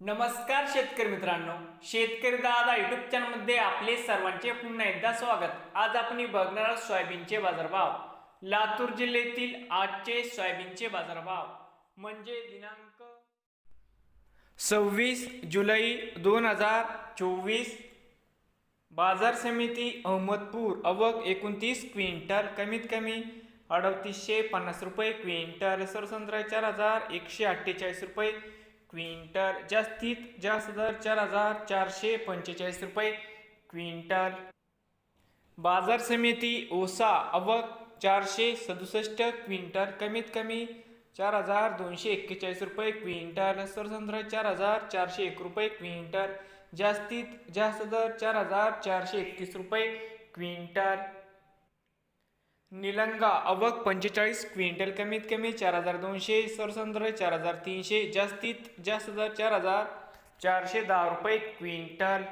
नमस्कार शेतकरी मित्रांनो शेतकरी दादा युट्यूब चॅनलमध्ये आपले सर्वांचे पुन्हा एकदा स्वागत. आज आपण बघणार आहोत सोयाबीनचे बाजारभाव. लातूर जिल्ह्यातील आजचे सोयाबीनचे बाजारभाव. म्हणजे दिनांक सव्वीस जुलै दोन हजार चोवीस. बाजार समिती अहमदपूर अवक एकोणतीस क्विंटल कमीत कमी अडतीसशे पन्नास रुपये क्विंटल सरसंत्रा चार हजार एकशे अठ्ठेचाळीस रुपये क्विंटल जास्तीत जास्त दर चार हजार चारशे पंचेचाळीस रुपये क्विंटल. बाजार समिती ओसा अवक चारशे सदुसष्ट क्विंटल कमीत कमी चार हजार दोनशे एक्केचाळीस रुपये क्विंटल सरसंत्र चार हजार चारशे एक रुपये क्विंटल जास्तीत जास्त दर चार हजार चारशे एकतीस रुपये क्विंटल. निलंगा अवक पंचेचाळीस क्विंटल कमीत कमी चार हजार दोनशे सरसंद्र चार हजार तीनशे जास्तीत जास्त दर चार हजार चारशे दहा रुपये क्विंटल.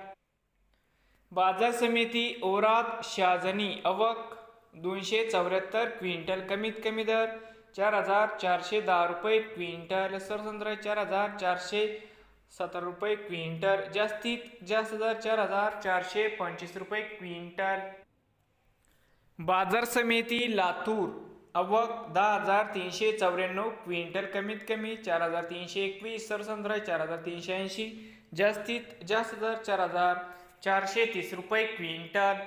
बाजार समिती ओरात शाजनी अवक दोनशे चौऱ्याहत्तर क्विंटल कमीत कमी दर चार हजार चारशे दहा रुपये क्विंटल सरसंद्र चार हजार चारशे सत्तर रुपये क्विंटल जास्तीत जास्त दर चार हजार चारशे पंचवीस रुपये क्विंटल. बाजार समिती लातूर. अवक दहा हजार तीनशे चौऱ्याण्णव क्विंटल कमीत कमी चार हजार तीनशे एकवीस सरसंत्र चार हजार तीनशे ऐंशी जास्तीत जास्त दर चार हजार चारशे तीस रुपये क्विंटल.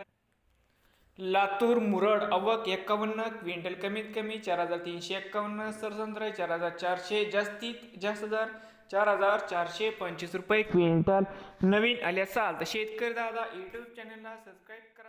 लातूर मुरड अवक एक्कावन्न क्विंटल कमीत कमी चार हजार तीनशे एक्कावन्न सरसंत्र चार हजार चारशे जास्तीत जास्त दर चार हजार चारशे पंचवीस रुपये क्विंटल. नवीन आले असाल तर शेतकरी दादा यूट्यूब चॅनलला सबस्क्राईब करा.